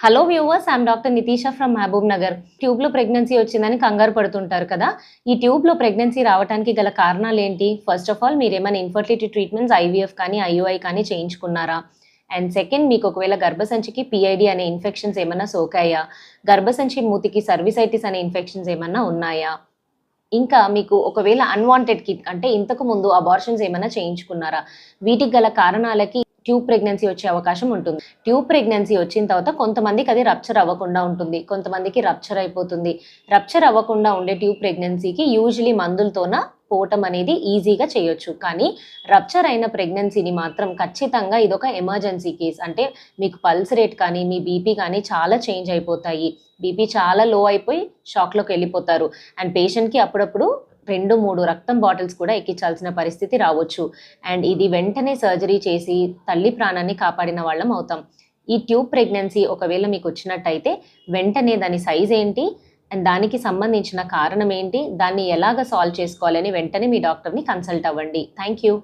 Hello viewers I'm doctor Nitisha from Mahbubnagar ట్యూబ్లో pregnancy వచ్చిందని కంగారు పడుతుంటారు కదా. ఈ ట్యూబ్లో ప్రెగ్నెన్సీ రావడానికి గల కారణాలు ఏంటి? ఫస్ట్ ఆఫ్ ఆల్ మీరు ఏమైనా ఇన్ఫర్టిలిటీ ట్రీట్మెంట్స్ ఐవీఎఫ్ కానీ ఐయుఐ కానీ చేయించుకున్నారా? అండ్ సెకండ్ మీకు ఒకవేళ గర్భసంచికి పిఐడి అనే ఇన్ఫెక్షన్స్ ఏమైనా సోకాయా గర్భసంచి మూతికి సర్వీసైటిస్ అనే ఇన్ఫెక్షన్స్ ఏమైనా ఉన్నాయా? ఇంకా మీకు ఒకవేళ అన్వాంటెడ్ కిట్ అంటే ఇంతకు ముందు అబార్షన్స్ ఏమైనా చేయించుకున్నారా? వీటికి గల కారణాలకి ట్యూబ్ ప్రెగ్నెన్సీ వచ్చే అవకాశం ఉంటుంది. ట్యూబ్ ప్రెగ్నెన్సీ వచ్చిన తర్వాత కొంతమందికి అది రప్చర్ అవ్వకుండా ఉంటుంది. కొంతమందికి రప్చర్ అయిపోతుంది. రప్చర్ అవ్వకుండా ఉండే ట్యూబ్ ప్రెగ్నెన్సీకి యూజువలీ మందులతోన పోవటం అనేది ఈజీగా చేయొచ్చు. కానీ రప్చర్ అయిన ప్రెగ్నెన్సీని మాత్రం ఖచ్చితంగా ఇదొక ఎమర్జెన్సీ కేస్ అంటే మీకు పల్స్ రేట్ కానీ మీ బీపీ కానీ చాలా చేంజ్ అయిపోతాయి. బీపీ చాలా లో అయిపోయి షాక్లోకి వెళ్ళిపోతారు. అండ్ పేషెంట్కి అప్పుడప్పుడు రెండు మూడు రక్తం బాటిల్స్ కూడా ఎక్కించాల్సిన పరిస్థితి రావచ్చు. అండ్ ఇది వెంటనే సర్జరీ చేసి తల్లి ప్రాణాన్ని కాపాడిన వాళ్ళం అవుతాం. ఈ ట్యూబ్ ప్రెగ్నెన్సీ ఒకవేళ మీకు వచ్చినట్టయితే వెంటనే దాని సైజ్ ఏంటి? అండ్ దానికి సంబంధించిన కారణం ఏంటి? దాన్ని ఎలాగ సాల్వ్ చేసుకోవాలని వెంటనే మీ డాక్టర్ని కన్సల్ట్ అవ్వండి. Thank you.